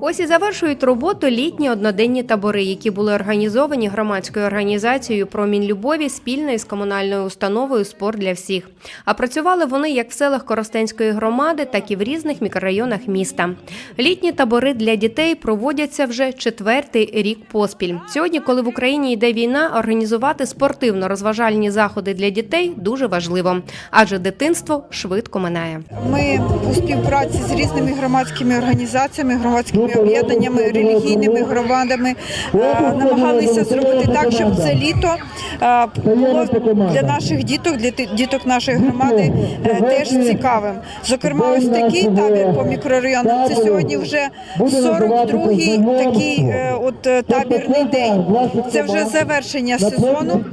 Ось і завершують роботу літні одноденні табори, які були організовані громадською організацією Промінь любові спільно із комунальною установою Спорт для всіх. А працювали вони як в селах Коростенської громади, так і в різних мікрорайонах міста. Літні табори для дітей проводяться вже четвертий рік поспіль. Сьогодні, коли в Україні йде війна, організувати спортивно-розважальні заходи для дітей дуже важливо, адже дитинство швидко минає. Ми у співпраці з різними громадськими організаціями, громадськими об'єднаннями, релігійними громадами е, намагалися зробити так, щоб це літо е, було для наших діток, для діток нашої громади е, теж цікавим. Зокрема, ось такий табір по мікрорайонам. Це сьогодні вже 42-й такий от табірний день. Це вже завершення сезону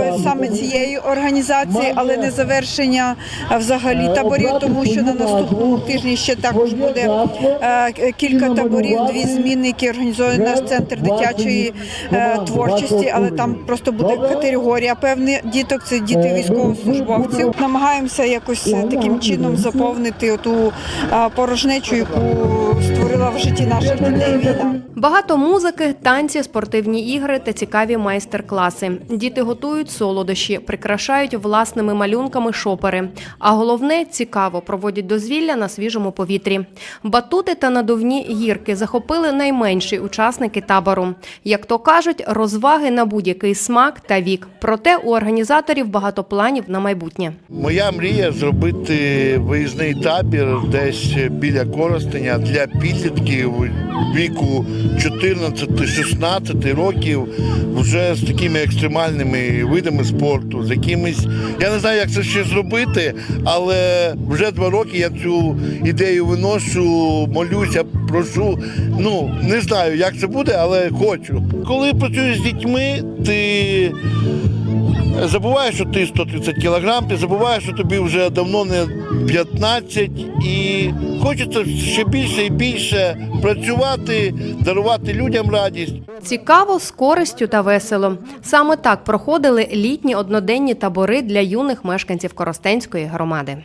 е, саме цієї організації, але не завершення е, взагалі таборів, тому що на наступному тижні ще також буде е, кілька таборів, дві зміни, які організує наш центр дитячої е, творчості, але там просто буде категорія певних діток. Це діти військовослужбовців. Намагаємося якось е, таким чином заповнити ту порожнечу, яку створила в житті наших дітей війна. Багато музики, танці, спортивні ігри та цікаві майстер-класи. Діти готують солодощі, прикрашають власними малюнками шопери. А головне цікаво проводять дозвілля на свіжому повітрі. Батути та надувні гірки захопили найменші учасники табору. Як то кажуть, розваги на будь-який смак та вік. Проте у організаторів багато планів на майбутнє. Моя мрія зробити виїзний табір десь біля Коростеня для підлітків віку 14-16 років вже з такими екстремальними видами спорту, з якимись. Я не знаю, як це ще зробити, але вже два роки я цю ідею виношу, молюся, прошу. Ну не знаю, як це буде, але хочу. Коли працюєш з дітьми, ти Забуваєш, що ти 130 кілограм, ти забуваєш, що тобі вже давно не 15, і хочеться ще більше і більше працювати, дарувати людям радість. Цікаво, з користю та весело. Саме так проходили літні одноденні табори для юних мешканців Коростенської громади.